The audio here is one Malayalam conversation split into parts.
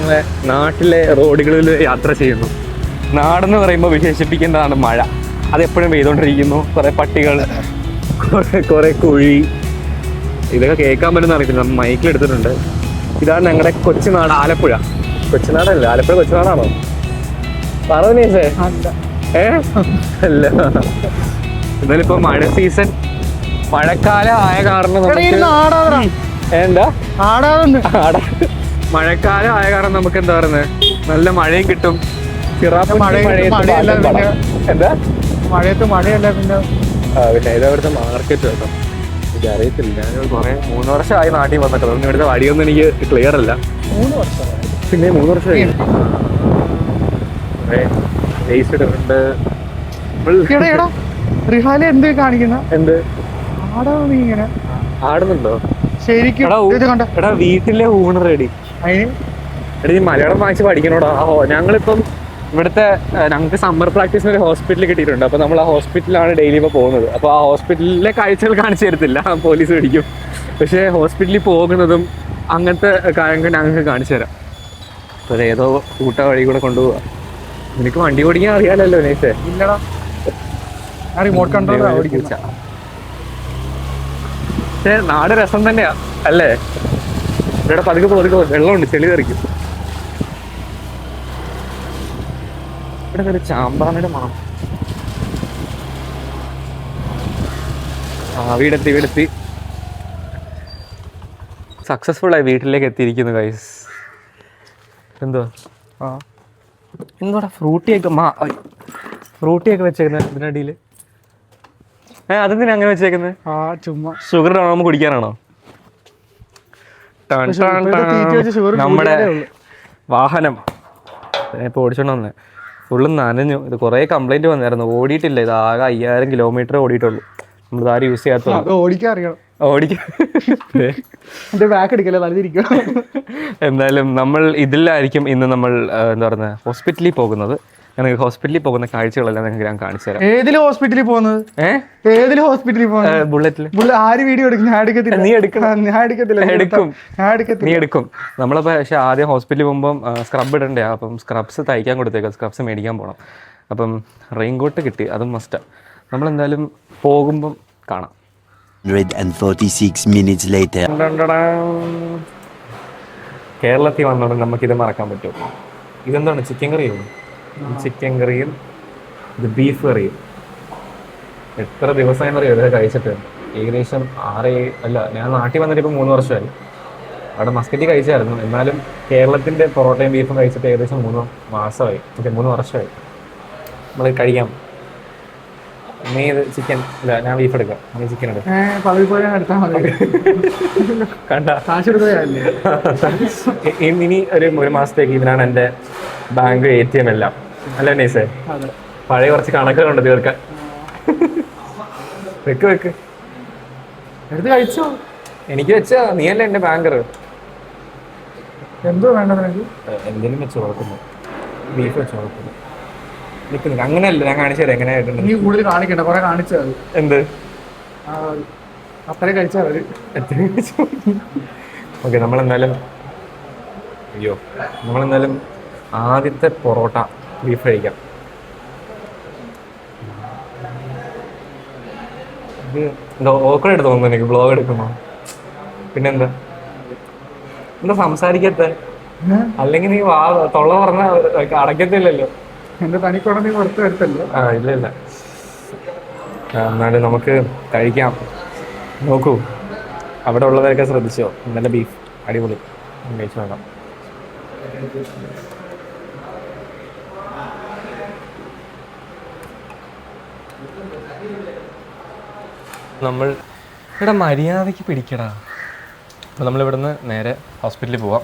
നമ്മളെ നാട്ടിലെ റോഡുകളിൽ യാത്ര ചെയ്യുന്നു. നാടെന്ന് പറയുമ്പോൾ വിശേഷിപ്പിക്കേണ്ടതാണ് മഴ. അതെപ്പോഴും പെയ്തുകൊണ്ടിരിക്കുന്നു. കുറേ പട്ടികൾ കുറേ കുഴി. ഇതൊക്കെ കേൾക്കാൻ പറ്റുന്ന അറിയത്തില്ല. നമ്മൾ മൈക്കിൽ എടുത്തിട്ടുണ്ട്. ഇതാണ് ഞങ്ങളുടെ കൊച്ചുനാട് ആലപ്പുഴ. കൊച്ചുനാടല്ല ആലപ്പുഴ കൊച്ചുനാടാണോ? പറഞ്ഞേ ഏ? അല്ല. എന്നാലും ഇപ്പൊ മഴ സീസൺ. മഴക്കാലം ആയ കാരണം എന്താ? ആടാറുണ്ട് ആടാ. മഴക്കാലം ആയ കാരണം നമുക്ക് എന്താ പറയുന്നത് നല്ല മഴയും കിട്ടും. എന്താ? മഴയത്ത് മഴയല്ല പിന്നെ. പിന്നെ ഇത് അവിടുത്തെ മാർക്കറ്റ് കേട്ടോ. എനിക്ക് അറിയത്തില്ല. ഞാൻ കുറെ മൂന്ന് വർഷമായി നാട്ടിൽ വന്നിട്ട്. അതുകൊണ്ട് ഇവിടുത്തെ വഴിയൊന്നും എനിക്ക് ക്ലിയർ അല്ല. മൂന്ന് വർഷം പിന്നെ മൂന്ന് വർഷമായി. കുറെ വേസ്റ്റ് ഇട്ടിട്ടുണ്ട് റിഹാല എന്ത് കാണിക്കുന്ന? എന്ത്? ആടാ നീ ഇങ്ങനെ. ആടുന്നുണ്ടോ? ശരിക്കും എടാ വീട്ടിലെ ഊണ് റെഡി എടാ മലയാളം വായിച്ച് പഠിക്കണോടാ. ഹോ- ഞങ്ങളിപ്പം ഇവിടുത്തെ ഞങ്ങൾക്ക് സമ്മർ പ്രാക്ടീസിന് ഒരു ഹോസ്പിറ്റലിൽ കിട്ടിയിട്ടുണ്ട്. അപ്പോൾ നമ്മൾ ആ ഹോസ്പിറ്റലിലാണ് ഡെയിലി ഇപ്പോൾ പോകുന്നത്. അപ്പോൾ ആ ഹോസ്പിറ്റലിലെ കാഴ്ചകൾ കാണിച്ചു തരത്തില്ല. പോലീസ് പിടിക്കും. പക്ഷേ ഹോസ്പിറ്റലിൽ പോകുന്നതും അങ്ങനത്തെ കാര്യങ്ങൾ ഞങ്ങൾക്ക് കാണിച്ചു തരാം. അപ്പോൾ ഏതോ കൂട്ട വഴി കൂടെ കൊണ്ടുപോവാ. നിനക്ക് വണ്ടി ഓടിക്കാൻ അറിയാലല്ലോ നേസേ ഇല്ലടാ. റിമോട്ട് കൺട്രോൾ പക്ഷേ നാട് രസം തന്നെയാ അല്ലേ? ഇവിടെ പതുക്കെ പതുക്കെ വെള്ളമുണ്ട് ചെളി തെറിക്കും. ഇവിടെ ഒരു ചാമ്പാനയുടെ മണം ആ വീടെത്തി വീടെത്തി. സക്സസ്ഫുൾ ആയി വീട്ടിലേക്ക് എത്തിയിരിക്കുന്നു ഗൈസ് എന്തോ ആ. എന്തോടാ ഫ്രൂട്ടിയൊക്കെ മാ ഫ്രൂട്ടിയൊക്കെ വെച്ചേക്കുന്നത് ഇതിനടിയിൽ ഏ അതെന്തിനാ അങ്ങനെ വെച്ചേക്കുന്നത് ആ ചുമ്മാ. ഷുഗർ ആണോ നമ്മൾ കുടിക്കാനാണോ? Ton ton ton. നമ്മുടെ വാഹനം. ഇപ്പോൾ ഓടിച്ചോണ്ട് വന്നേ. ഫുള്ള് നനഞ്ഞു. ഇത് കുറേ കംപ്ലൈന്റ് വന്നായിരുന്നു. ഓടിയിട്ടില്ല. ഇത് ആകെ അയ്യായിരം കിലോമീറ്റർ ഓടിയിട്ടുള്ളൂ. നമ്മൾ ആരും യൂസ് ചെയ്യാത്ത ഓടിക്കാൻ അറിയണം. എന്തായാലും നമ്മൾ ഇതിലായിരിക്കും ഇന്ന് നമ്മൾ എന്താ പറയുക ഹോസ്പിറ്റലിൽ പോകുന്നത്. ഞാൻ ഹോസ്പിറ്റലിൽ പോകുന്ന കാഴ്ചകളെല്ലാം നിങ്ങൾക്ക് ഞാൻ കാണിച്ചു തരാം. ഏതിൽ ഹോസ്പിറ്റലിൽ പോകുന്നത്? ഏഹ് ഏതിൽ ഹോസ്പിറ്റലിൽ പോകുന്നത്? ബുള്ളറ്റിൽ ബുള്ള ആര് വീഡിയോ എടുക്കും? ഞാൻ എടുക്കത്തില്ല. നീ എടുക്കണം. ഞാൻ എടുക്കത്തില്ല. എടുക്കും. ഞാൻ എടുക്കത്തില്ല. നീ എടുക്കും. നമ്മളപ്പോൾ പക്ഷേ ആദ്യം ഹോസ്പിറ്റലിൽ പോകുമ്പോൾ സ്ക്രബ് ഇടണ്ടേ? അപ്പം സ്ക്രബ്സ് തയ്ക്കാൻ കൊടുത്തേക്കാം. സ്ക്രബ്സ് മേടിക്കാൻ പോകണം അപ്പം റെയിൻകോട്ട് കിട്ടി. അതും മസ്റ്റാണ് നമ്മളെന്തായാലും പോകുമ്പം കാണാം. 146 minutes later. കേരളത്തിൽ വന്നോണ്ട് നമുക്കിത് മറക്കാൻ പറ്റുമോ ഇതെന്താണ്? ചിക്കൻ കറിയോ ചിക്കൻ കറിയും ഇത് ബീഫ് കറിയും. എത്ര ദിവസമായി അറിയോ ഇതൊക്കെ കഴിച്ചിട്ട്. ഏകദേശം ആറ് അല്ല ഞാൻ നാട്ടിൽ വന്നിട്ട് ഇപ്പോൾ മൂന്ന് വർഷമായി. അവിടെ മസ്കറ്റി കഴിച്ചായിരുന്നു. എന്നാലും കേരളത്തിന്റെ പൊറോട്ടയും ബീഫും കഴിച്ചിട്ട് ഏകദേശം മൂന്ന് മാസമായി. ഓക്കെ മൂന്ന് വർഷമായി. നമ്മൾ കഴിക്കാം. നീ ഇത് ചിക്കൻ ഇല്ല ഞാൻ ബീഫ് എടുക്കാം. നീ ചിക്കൻ എടുക്കാം കണ്ട. ഇനി ഒരു ഒരു മാസത്തേക്ക് ഇതിനാണ് എന്റെ ബാങ്ക് എ ടി എം എല്ലാം. അല്ല നേസേ പഴയ കുറച്ച് കണക്കുകളുണ്ട് തീർക്കാൻ. വെക്ക് വെക്ക്. എടുത്ത് കഴിച്ചോ? എനിക്ക് വെച്ചാ നീയല്ലേ എന്റെ ബാങ്കർ എന്തോ വേണ്ടത് നിനക്ക്? എന്തെങ്കിലും വെച്ച് കുഴപ്പമില്ല ബീഫ് വെച്ച് കുഴപ്പമില്ല നിൽക്ക് നിൽക്ക് അങ്ങനെയല്ല ഞാൻ കാണിച്ചു തരാം എങ്ങനെയായിട്ടുണ്ട് നീ കൂടുതൽ കാണിക്കണ്ട കുറെ കാണിച്ചത് എന്ത്? അത്രയും കഴിച്ചാൽ മതി. ഓക്കെ നമ്മളെന്തായാലും അയ്യോ നമ്മളെന്തായാലും ആദ്യത്തെ പൊറോട്ട. ബീഫ് കഴിക്കാം ഇത് എന്താ ഓക്കടായിട്ട് തോന്നുന്നു എനിക്ക് ബ്ലോഗ് എടുക്കുമ്പോ. പിന്നെന്താ? എന്താ സംസാരിക്കത്തെ അല്ലെങ്കിൽ നീ വാ തൊള്ള പറഞ്ഞ അടയ്ക്കത്തില്ലല്ലോ. എന്റെ തനിക്കുട നീ പുറത്ത് വരുത്തല്ലോ ആ ഇല്ല ഇല്ല. എന്നാലും നമുക്ക് കഴിക്കാം. നോക്കൂ. അവിടെ ഉള്ളവരൊക്കെ ശ്രദ്ധിച്ചോ? നല്ല ബീഫ് അടിപൊളി. കഴിച്ചു നോക്കാം. നമ്മൾ ഇവിടെ മര്യാദയ്ക്ക് പിടിക്കടാ. അപ്പോൾ നമ്മളിവിടുന്ന് നേരെ ഹോസ്പിറ്റലിൽ പോവാം.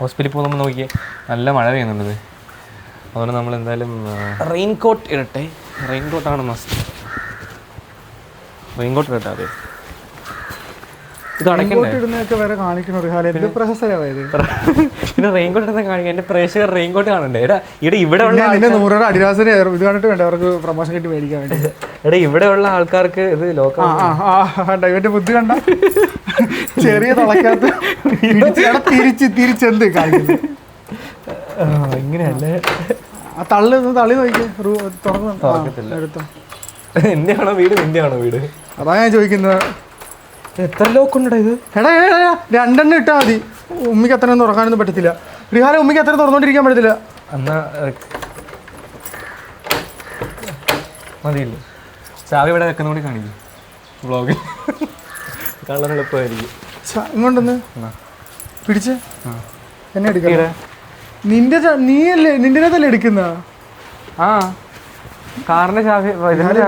ഹോസ്പിറ്റലിൽ പോകുമ്പോൾ നോക്കിയേ നല്ല മഴ പെയ്യുന്നുണ്ട് അതുകൊണ്ട് നമ്മൾ എന്തായാലും റെയിൻ കോട്ട് ഇടട്ടെ. റെയിൻ കോട്ടാണ് മസ്റ്റ് റെയിൻ കോട്ട് ഇടട്ടെ അതെ ഇത് പിന്നെ റെയിൻ കോട്ട് ഇടുന്ന കാണിക്കാൻ എന്റെ പ്രേക്ഷകർ റെയിൻ കോട്ട് കാണണ്ടേ ഇവിടെ ഇവിടെ ഉള്ള അടിരാസിനെ ഇത് കണ്ടിട്ട് വേണ്ട? അവർക്ക് പ്രൊമോഷൻ കിട്ടി മേടിക്കാൻ വേണ്ടി. എടാ ഇവിടെ ഉള്ള ആൾക്കാർക്ക് ഇത് ലോകം ആ ആ ആ കണ്ട ഇവന്റെ ബുദ്ധി കണ്ട. ചെറിയ തളക്കകത്ത് തിരിച്ച് തിരിച്ചെന്ത് ഇങ്ങനെയല്ലേ? ആ തള്ളി തള്ളി നോക്കിയാണോ തുറന്നു. എടുത്തോ. എന്റെയാണോ വീട്? നിന്റെയാണോ വീട്? അതാ ഞാൻ ചോദിക്കുന്നത് എത്ര ലോക്കുണ്ടടാ ഇത്? എടാ എടാ, രണ്ടെണ്ണം ഇട്ടാ മതി. ഉമ്മിക്ക് അത്ര തുറക്കാനൊന്നും പറ്റത്തില്ല. റിഹാന ഉമ്മിക്ക് അത്ര തുറന്നോണ്ടിരിക്കാൻ പറ്റത്തില്ല. എന്നാ മതിയില്ലേ. ചാവി ഇവിടെ വെക്കുന്ന കൂടി കാണിക്കും. വ്ളോഗിൽ കള്ളൻ എളുപ്പമായിരിക്കും. ഇങ്ങോട്ടൊന്ന്. പിടിച്ച്. എന്നെ എടുക്കാം നിന്റെ നീയല്ലേ? നിന്റെ അല്ലേ എടുക്കുന്ന? ആ. കാറിന്റെ ചാവി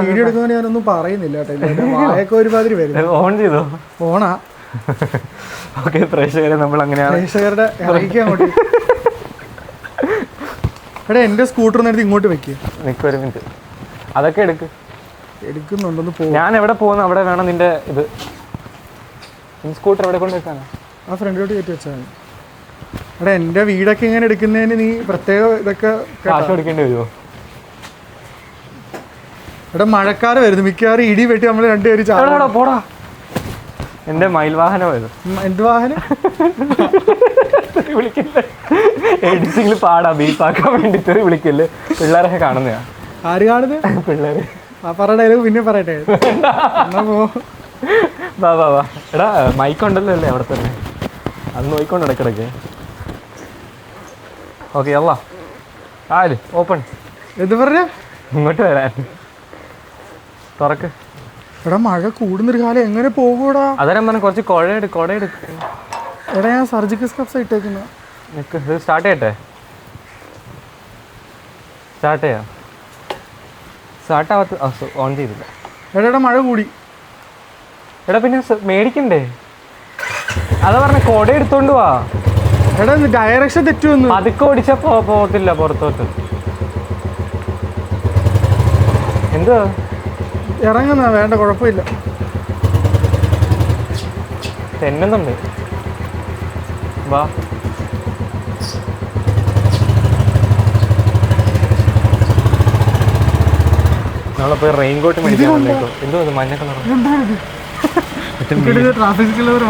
വീഡിയോ എടുക്കുന്ന ഞാനൊന്നും പറയുന്നില്ല കേട്ടോ. വായൊക്കെ ഒരുമാതിരി വരും ഓൺ ചെയ്തോ? ഓണാ. ഓക്കെ പ്രേക്ഷകരെ നമ്മൾ അങ്ങനെയാണ്. പ്രേക്ഷകരുടെ ഇറങ്ങിക്കാൻ അങ്ങോട്ട് എടാ എന്റെ സ്കൂട്ടർ നേരത്തെ ഇങ്ങോട്ട് വെക്കുക മിനിറ്റ്. അതൊക്കെ എടുക്ക്. എടുക്കുന്നുണ്ടെന്ന് പോ ഞാൻ എവിടെ പോകുന്നു? അവിടെ വേണം നിന്റെ ഇത്. സ്കൂട്ടർ എവിടെ കൊണ്ട് വെക്കാനാ? ആ ഫ്രണ്ടിലോട്ട് കയറ്റി വെച്ചാൽ എടാ എന്റെ വീടൊക്കെ ഇങ്ങനെ എടുക്കുന്നതിന് നീ പ്രത്യേക ഇതൊക്കെ. കാശ് കൊടുക്കേണ്ടി വരുമോ ഇവിടെ മഴക്കാറ് വരുന്നു. മിക്കവാറും ഇടി വെട്ടി നമ്മൾ രണ്ടുപേര് ചാടാ. പോടാ. എന്റെ മയിൽവാഹനമായത് വാഹനമായിരുന്നു എന്ത് വാഹനം? വിളിക്കില്ലേ? എഡിറ്റിംഗിൽ പാടാ. ബീപ്പാക്കാൻ വേണ്ടിട്ട് വിളിക്കല്ലേ? പിള്ളേരൊക്കെ കാണുന്നതാ. ആര് കാണുന്നത് പിള്ളേര്. ആ പറ ഡയലോഗ് പിന്നെ പറയട്ടെ. വാ വാ വാ. എടാ മൈക്ക് ഉണ്ടല്ലോ അല്ലേ അവിടെ തന്നെ? അത് നോയിക്കൊണ്ട് ഇടയ്ക്കിടയ്ക്ക്. ഓക്കെ അല്ല ആൽ ഓപ്പൺ എന്ത് പറഞ്ഞു? ഇങ്ങോട്ട് വരാൻ. തുറക്ക്. എടാ മഴ കൂടുന്നൊരു കാലം എങ്ങനെ പോകൂടാ അന്നേരം പറഞ്ഞു? കുറച്ച് കുഴയെടുക്ക് കുടയെടുക്ക് എടാ ഞാൻ സർജിക്കൽ സ്കപ്സ് ഇട്ടേക്കുന്ന. നിക്ക് ഇത് സ്റ്റാർട്ട് ചെയ്യട്ടെ? സ്റ്റാർട്ട് ചെയ്യാം. സ്റ്റാർട്ട് ആവാത്ത ഓൺ ചെയ്തില്ല. എടാ മഴ കൂടി. എടാ പിന്നെ മേടിക്കണ്ടേ? അതാ പറഞ്ഞ കൊട എടുത്തോണ്ട് വാ. എടാ ഡയറക്ഷൻ തെറ്റുവന്നു അതൊക്കെ ഓടിച്ചാ പോകത്തില്ല പുറത്തോട്ട്. എന്ത് ഇറങ്ങുന്ന വേണ്ട കുഴപ്പമില്ല. തെന്നുന്നുണ്ട്. വാ. നമ്മളപ്പോ റെയിൻ കോട്ട് മേടിക്കാൻ വന്നേക്കോ. എന്തോ അത് മഞ്ഞ കളർ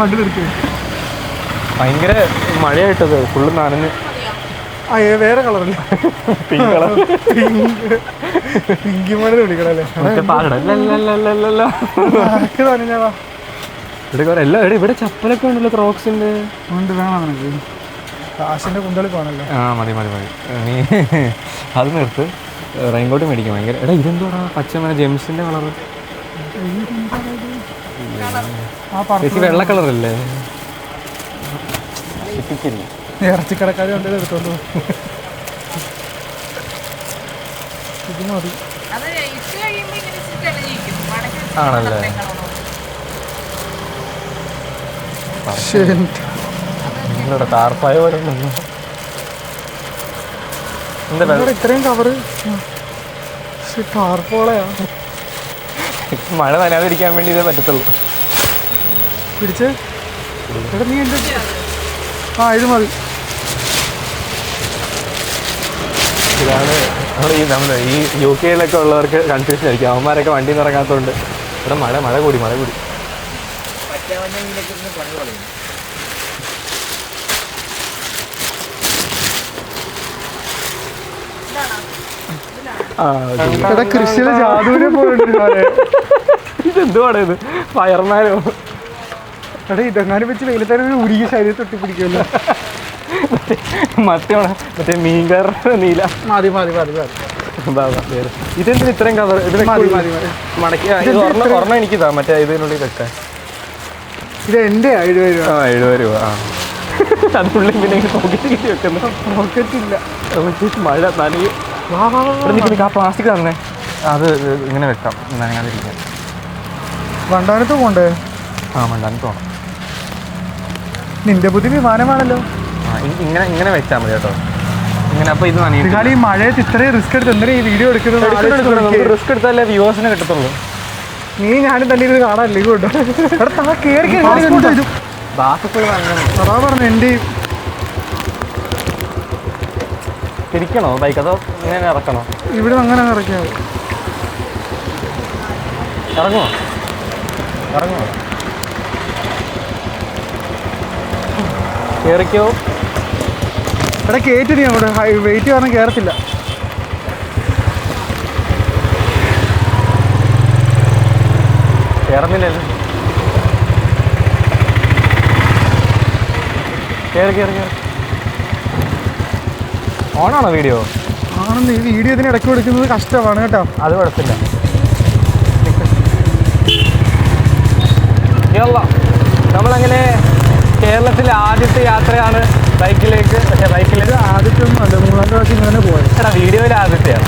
വണ്ടി നിർത്തി ഭയങ്കര മഴയായിട്ടത്. ഫുള്ള് നനഞ്ഞ്. വേറെ കളറല്ല പിങ്ക് കളർ പിങ്കി വിളിക്കണല്ലേ ഇവിടെ കുറെ എല്ലാം എടാ ഇവിടെ ചപ്പലൊക്കെ ഉണ്ടല്ലോ ക്രോക്സിന്റെ. ഉണ്ട് വേണം കാശിന്റെ പോണല്ലോ. ആ മതി മതി മതി. നീ അത് നിർത്ത്. റെയിൻകോട്ട് മേടിക്കാം ഭയങ്കര എടാ ഇതെന്തോടാ പച്ചമന ജെംസിന്റെ ജെംസിന്റെ കളർ ചേച്ചി വെള്ള കളറല്ലേ? ഇറച്ചിക്കടക്കാർ കൊണ്ടത് എടുത്തോണ്ട്. ഇത് മതി. ആണല്ലേ. ശരി. നിങ്ങളുടെ താർപ്പായ പോലെ ഉണ്ടല്ലോ. എന്താ വെള്ള- ഇവിടെ ഇത്രയും കവറ് ടാർപോളയാ മഴ നനയാതിരിക്കാൻ വേണ്ടി ഇതേ പറ്റത്തുള്ളൂ. പിടിച്ച്. എടാ നീ എന്ത് ആ ഇത് മതി. ഇതാണ് നമ്മുടെ ഈ നമ്മുടെ ഈ യു കെയിലൊക്കെ ഉള്ളവർക്ക് കൺഫ്യൂഷൻ ആയിരിക്കും. അവന്മാരൊക്കെ വണ്ടി നിന്ന് ഇറങ്ങാത്തതുകൊണ്ട് ഇവിടെ മഴ മഴ കൂടി മഴ കൂടി ആ, okay. എടാ കൃഷിയിലെ ജാതുവിനെ പോലെ ഇതെന്തുവാണ് ഇത്? ഫയർമാനോ എടാ ഇതെങ്ങാനും വെച്ച് വെയിലത്തേനെ ഉരുകി ശരീരം തൊട്ടി പിടിക്കുമല്ലോ മറ്റേ മറ്റേ മീൻകാരുടെ നീല. മതി മതി മതി മതി. ഇതെന്തിന് ഇത്രയും മതി മതി മടക്കി ഒരെണ്ണം എനിക്ക് എനിക്കിതാ മറ്റേ ഇതിനുള്ളിൽ വെക്കാൻ. ഇത് എന്റെ എഴുപത് രൂപ? ആ എഴുപത് രൂപ ആ. അതിനുള്ളിൽ പിന്നെ പോക്കറ്റ് വെക്കുന്നു. മഴ നനയും. ആ പ്ലാസ്റ്റിക് തന്നെ അത് ഇങ്ങനെ വെക്കാം. നനയാതിരിക്കാൻ വണ്ടാനത്ത് പോണ്ടേ? ആ വണ്ടാനത്ത് പോണം. നിന്റെ ബുദ്ധി വിമാനമാണല്ലോ. ഇങ്ങനെ ഇങ്ങനെ വെച്ചാൽ മതി കേട്ടോ. ഇങ്ങനെ അപ്പോൾ ഇത് ഈ മഴയത്ത് ഇത്രയും റിസ്ക് എടുത്ത് എന്തിനാ ഈ വീഡിയോ എടുക്കുന്നത്. റിസ്ക് എടുത്താലേ വ്യൂവേഴ്സിനെ കിട്ടത്തുള്ളൂ. നീ ഞാനും തന്നെ ഇത് കാണാനില്ല കേട്ടോ എടാ താ ഇത്. അങ്ങനെ പറഞ്ഞു എന്റെ തിരിക്കണോ ബൈക്ക് അതോ ഇങ്ങനെ ഇറക്കണോ? ഇവിടെ അങ്ങനെ ഇറക്കിയാൽ ഇറങ്ങോ ഇറങ്ങുമോ ഇറങ്ങുമോ കേറിക്കോ. ഇവിടെ കയറ്റി നീ അവിടെ വെയിറ്റ് കാരണം കയറത്തില്ല കയറുന്നില്ലല്ലോ കയറി കയറി കയറി ഓണാണോ വീഡിയോ? ആണെന്ന് ഈ വീഡിയോ ഇതിന് ഇടയ്ക്ക് കൊടുക്കുന്നത് കഷ്ടമാണ് കേട്ടോ. അത് കുഴപ്പമില്ല. നമ്മളങ്ങനെ കേരളത്തിലെ ആദ്യത്തെ യാത്രയാണ് ബൈക്കിലേക്ക്. പക്ഷേ ബൈക്കിലേക്ക് ആദ്യത്തെ ഒന്നും അല്ല മൂന്നാം പ്രാവശ്യം ഇങ്ങനെ പോയത്. വീഡിയോയിൽ ആദ്യത്തെയാണ്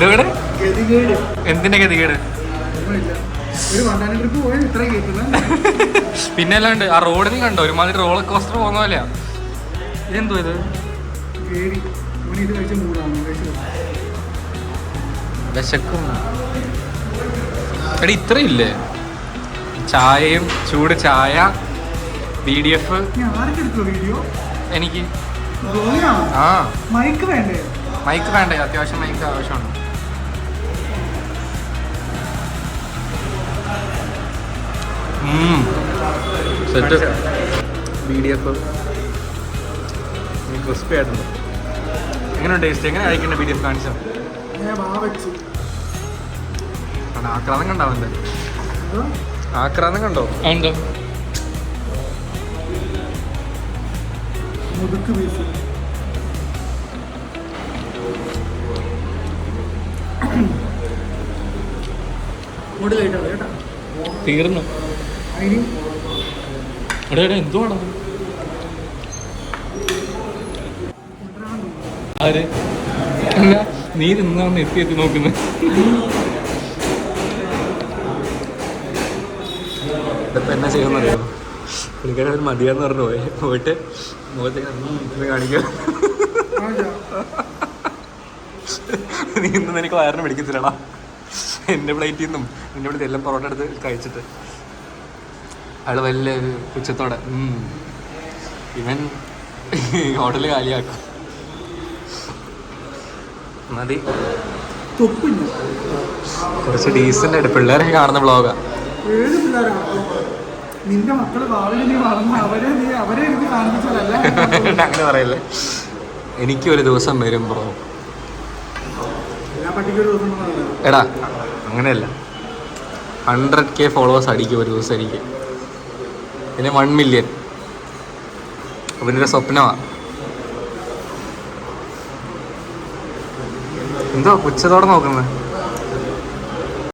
എന്തുകേട്? എന്തിന്റെ ഗതികേട്? പിന്നെ അല്ലാണ്ട് ആ റോഡിൽ കണ്ടോ? ഒരുമാതിരി റോളർ കോസ്റ്റർ പോകുന്ന പോലെയാ. ഇതെന്തോ ഇത്? വിശക്കും. എടി ഇത്രയില്ലേ ചായയും ചൂട് ചായ ബി ഡി എഫ് എനിക്ക്. ആ. മൈക്ക് വേണ്ടേ? മൈക്ക് വേണ്ടേ? അത്യാവശ്യം മൈക്ക് ആവശ്യമാണ്. Set. B D F. Crispy ആയിരുന്നു എങ്ങനെ ടേസ്റ്റ് എങ്ങനെ കഴിക്കണ്ടേ ബി ഡി എഫ് കാണിച്ചോ വാ വെച്ചു. അവിടെ ആക്രാന്തം കണ്ടോ അവന്റെ? ആക്രാന്തം കണ്ടോ? ഉണ്ടോ മുതുക്ക് കേട്ടോ തീർന്നു. എടാ എടാ നീ എത്തി എത്തി നോക്കുന്നത് ഇതിപ്പോ എന്നാ ചെയ്യുന്നറിയോ? പുള്ളിക്കാരൻ ഒരു മതിയാന്ന് പറഞ്ഞു പോയി. പോയിട്ട് മുഖത്തേക്ക് കാണിക്കുക നീ ഇന്നും എനിക്ക് വയറിന് പിടിക്കത്തില്ലടാ. എന്റെ പ്ലേറ്റിൽ നിന്നും നിന്റെ ഇവിടെ എല്ലാം പൊറോട്ട എടുത്ത് കഴിച്ചിട്ട്. അയാൾ വലിയ ഉച്ചത്തോടെ ഇവൻ ഹോട്ടൽ കാലിയാക്കും. മതി. കുറച്ച് ഡീസന്റ് ആയിട്ട്. പിള്ളേരൊക്കെ കാണുന്ന ബ്ലോഗാ നിന്റെ മക്കൾ അങ്ങനെ പറയല്ലേ. എനിക്ക് ഒരു ദിവസം വരും ബ്രോ എടാ അങ്ങനെയല്ല. ഹൺഡ്രഡ് കെ ഫോളോവേഴ്സ് അടിക്കും ഒരു ദിവസം എനിക്ക്. പിന്നെ വൺ മില്യൺ അവനൊരു സ്വപ്നമാണ് എന്തോ പുച്ഛത്തോടെ നോക്കുന്നത്.